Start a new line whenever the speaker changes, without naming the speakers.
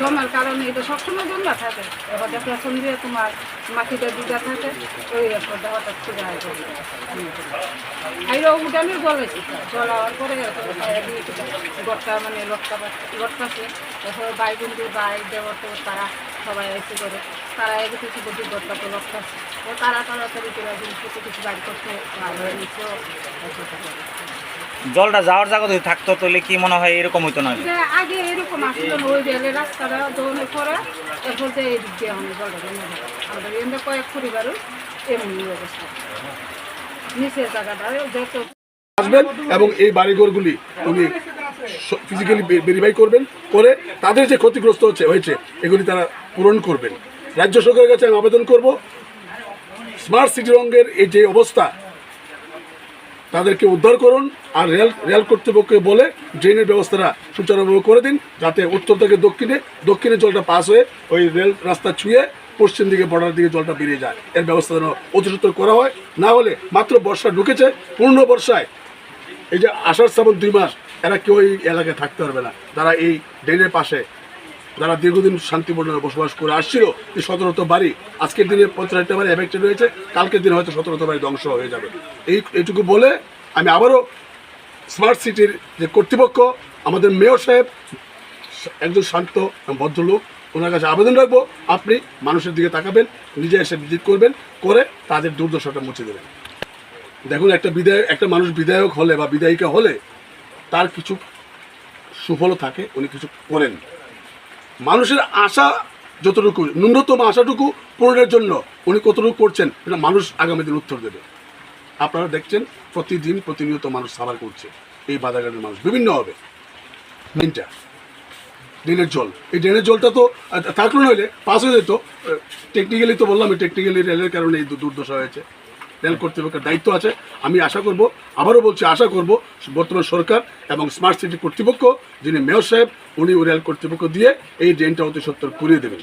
জমার কারণে এটা সবসময় জমা থাকে। এবার পেছন দিয়ে তোমার মাটিটা দুটা থাকে, ওই একটা হঠাৎ করে আর আইরা উঠানে জল হওয়ার পরে গড়টা মানে লটকা লটকাছে তারপরে বাই বন্ধু বাই দেবর তো তারা সবাই এসে করে। তারা এসে কিছু বন্ধু গড়টা তো লটকাছে ও তারা তাড়াতাড়ি করে কিছু কিছু বাড়ি করতে আর
জলটা যাওয়ার জায়গা যদি থাকতো তাহলে কি মনে হয় এরকম হইতো না?
যে আগে এরকম আসলো ওই রেলের রাস্তাটা দৌড়ে পরে এরপর যে এই দিক দিয়ে আমাদের জলটা আমাদের এমনি কয়েক পরিবারও এমনি অবস্থা। নিচের জায়গাটা যত
আসবেন এবং এই বাড়িঘরগুলি উনি ফিজিক্যালি ভেরিফাই করবেন করে তাদের যে ক্ষতিগ্রস্ত হচ্ছে হয়েছে এগুলি তারা পূরণ করবেন। রাজ্য সরকারের কাছে আমি আবেদন করব স্মার্ট সিটি রঙ্গের এই যে অবস্থা তাদেরকে উদ্ধার করুন আর রেল রেল কর্তৃপক্ষকে বলে ড্রেনের ব্যবস্থাটা সুচারুভাবে করে দিন যাতে উত্তর থেকে দক্ষিণে দক্ষিণে জলটা পাস হয়ে ওই রেল রাস্তা ছুঁয়ে পশ্চিম দিকে বর্ডার দিকে জলটা বেরিয়ে যায়। এর ব্যবস্থা যেন অতি সত্বর করা হয়। না হলে মাত্র বর্ষা ঢুকেছে, পূর্ণ বর্ষায়। এই যে আষাঢ় শ্রাবণ দুই মাস, এরা কেউ এই এলাকায় থাকতে পারবে না। যারা এই ড্রেনের পাশে যারা দীর্ঘদিন শান্তিপূর্ণভাবে বসবাস করে আসছিল, এই সতেরোত বাড়ি আজকের দিনে পঞ্চাশটা বাড়ি এফেক্টেড হয়েছে কালকের দিনে হয়তো সতেরোত বাড়ি ধ্বংস হয়ে যাবে। এই, এইটুকু বলে আমি আবারও স্মার্ট সিটির যে কর্তৃপক্ষ, আমাদের মেয়র সাহেব, একজন শান্ত ভদ্রলোক, ওনার কাছে আবেদন রাখব, আপনি মানুষের দিকে তাকাবেন, নিজে এসে ভিজিট করবেন, করে তাদের দুর্দশাটা মুছে দেবেন। দেখুন, একটা বিধায়ক, একটা মানুষ বিধায়ক হলে বা বিধায়িকা হলে তার কিছু সুফলও থাকে, উনি কিছু করেন। মানুষের আশা যতটুকু, ন্যূনতম আশাটুকু পূরণের জন্য উনি কতটুকু করছেন এটা মানুষ আগামী দিন উত্তর দেবে। আপনারা দেখছেন, প্রতিদিন প্রতিনিয়ত মানুষ সাবার করছে। এই বাজারঘাটের মানুষ বিভিন্ন হবে। তিনটা ড্রেনের জল। এই ড্রেনের জলটা তো থাকল নইলে পাস হয়ে যেত। টেকনিক্যালি তো বললাম টেকনিক্যালি রেলের কারণে এই দুর্দশা হয়েছে। রেল কর্তৃপক্ষের দায়িত্ব আছে। আমি আশা করব, আবারও বলছি, আশা করব বর্তমান সরকার এবং স্মার্ট সিটি কর্তৃপক্ষ, যিনি মেয়র সাহেব, উনি রেল কর্তৃপক্ষ দিয়ে এই ড্রেনটা অতি সত্তর করিয়ে দেবেন।